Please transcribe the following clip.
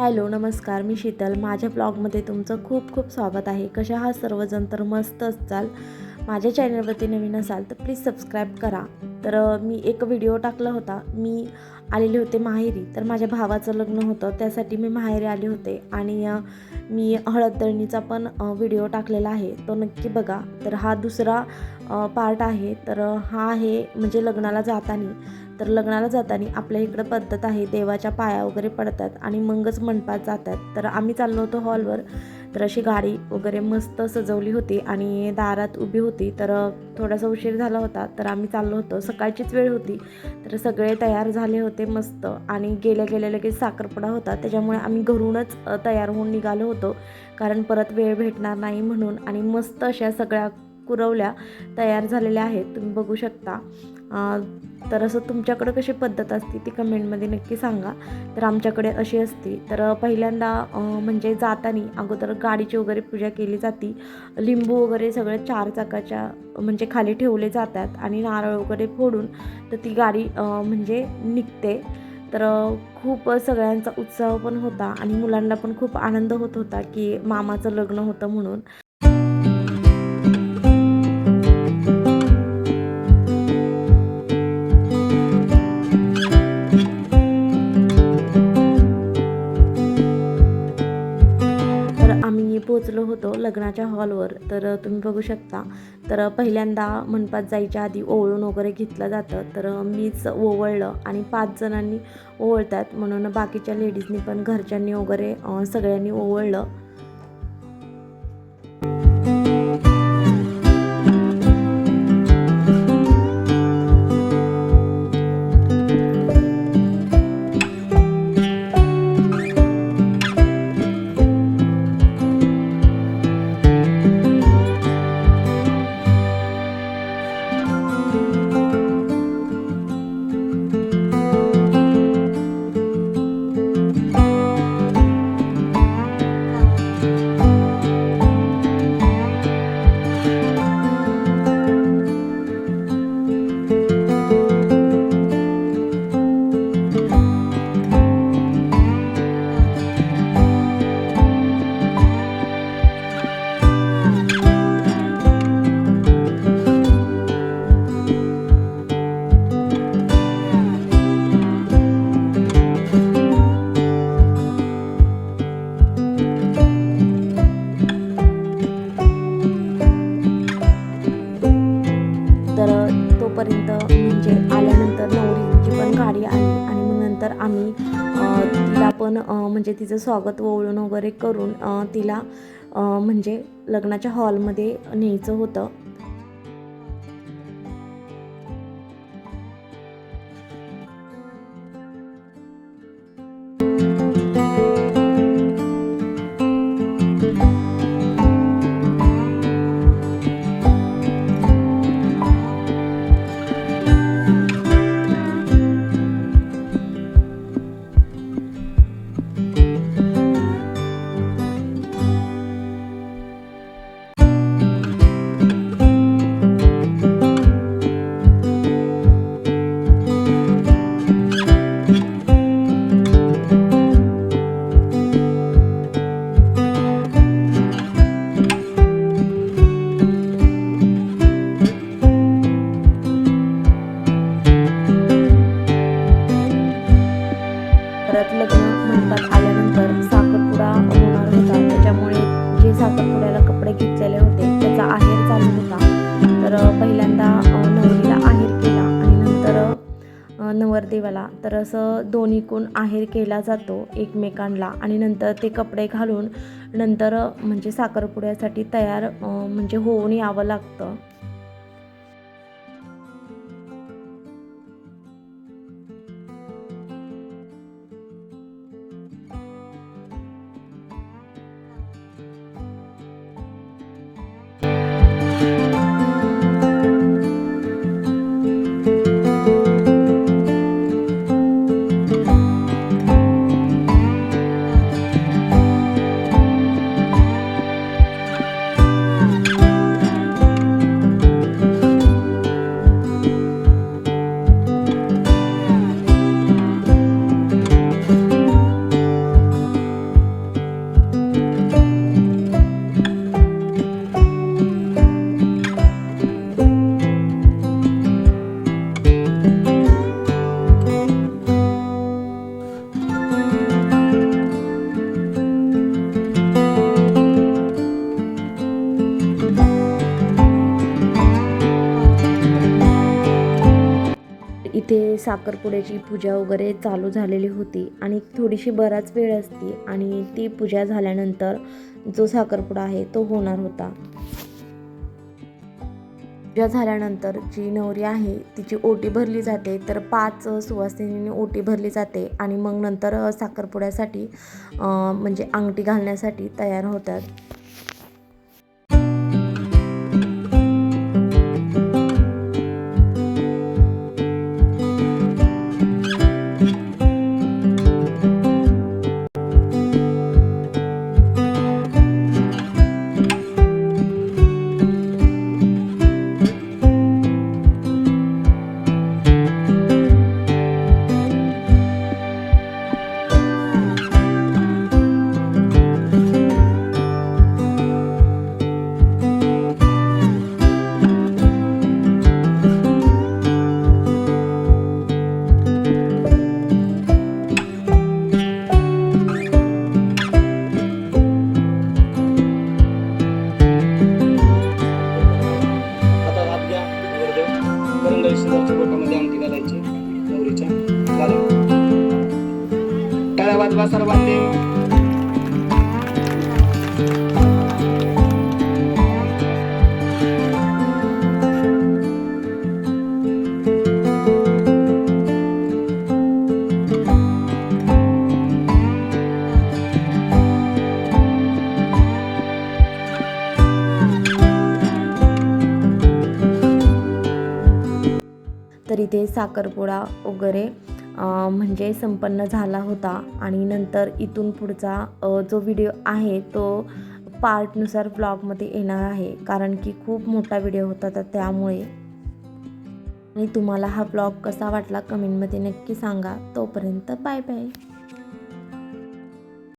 Hello नमस्कार. मी शीतल. माझ्या ब्लॉगमध्ये तुमचं खूप खूप स्वागत आहे. कशा हा सर्वजण? तर मस्त असाल. माझ्या चॅनलवरती नवीन असाल तर प्लीज सबस्क्राईब करा. तर मी एक व्हिडिओ टाकला होता. मी आलेले होते माहेरी. तर माझ्या भावाचं लग्न होतं. त्यासाठी मी माहेरी आले होते. आणि मी हळददळणीचा पण व्हिडिओ टाकलेला आहे. तो नक्की बघा. तर हा दुसरा पार्ट आहे. तर हा आहे म्हणजे लग्नाला जाताना. तर लग्नाला जाताना आपल्या इकडं पद्धत आहे देवाच्या पाया वगैरे पडतात आणि मगच मंडपात जातात. तर आम्ही चाललो होतो हॉलवर. तर अशी गाडी वगैरे मस्त सजवली होती आणि दारात उभी होती. तर थोडासा उशीर झाला होता तर आम्ही चाललो होतो. सकाळचीच वेळ होती तर सगळे तयार झाले होते मस्त. आणि गेल्या गेल्या लगेच साखरपुडा होता त्याच्यामुळे आम्ही घरूनच तयार होऊन निघालो होतो. कारण परत वेळ भेटणार नाही म्हणून आणि मस्त अशा सगळ्या कुरवल्या तयार झालेल्या आहेत. तुम्ही बघू शकता. तर असं तुमच्याकडं कशी पद्धत असते ती कमेंटमध्ये नक्की सांगा. तर आमच्याकडे अशी असते. तर पहिल्यांदा म्हणजे जाताना अगोदर गाडीची वगैरे पूजा केली जाते. लिंबू वगैरे सगळे चार चाकाच्या म्हणजे खाली ठेवले जातात आणि नारळ वगैरे फोडून तर ती गाडी म्हणजे निघते. तर खूप सगळ्यांचा उत्साह पण होता आणि मुलांना पण खूप आनंद होत होता की मामाचं लग्न होतं म्हणून. लग्नाच्या हॉलवर तर तुम्ही बघू शकता. तर पहिल्यांदा मंडपात जायच्या आधी ओवळून वगैरे घेतलं जातं. तर मीच ओवळलं आणि पाच जणांनी ओवळतात. म्हणून बाकीच्या लेडीजनी पण घरच्यांनी वगैरे सगळ्यांनी ओवळलं. तिला पण म्हणजे तिचं स्वागत ओवळून वगैरे करून तिला म्हणजे लग्नाच्या हॉलमध्ये न्यायचं होतं. लग्न आल्यानंतर साखरपुडा होणार होता. त्याच्यामुळे जे साखरपुड्याला कपडे घेतलेले होते त्याचा आहेर चालू होता. तर पहिल्यांदा नवरीला आहेर केला आणि नंतर नवरदेवाला. तर असं दोन्हीकून आहेर केला जातो एकमेकांना आणि नंतर ते कपडे घालून नंतर म्हणजे साखरपुड्यासाठी तयार म्हणजे होऊन यावं लागतं. इथे साखरपुड्याची पूजा वगैरे चालू झालेली होती आणि थोडीशी बराच वेळ असते आणि ती पूजा झाल्यानंतर जो साखरपुडा आहे तो होणार होता. पूजा झाल्यानंतर जी नवरी आहे तिची ओटी भरली जाते तर पाच सुवासिनीने ओटी भरली जाते आणि मग नंतर साखरपुड्यासाठी म्हणजे अंगठी घालण्यासाठी तयार होतात. वाजवा सर्वांनी तर इथे साखरपुडा वगैरे म्हणजे संपन्न झाला होता. आणि नंतर इथून पुढचा जो व्हिडिओ आहे तो पार्टनुसार ब्लॉगमध्ये येणार आहे. कारण की खूप मोठा व्हिडिओ होता तर त्यामुळे. आणि तुम्हाला हा ब्लॉग कसा वाटला कमेंटमध्ये नक्की सांगा. तोपर्यंत बाय बाय.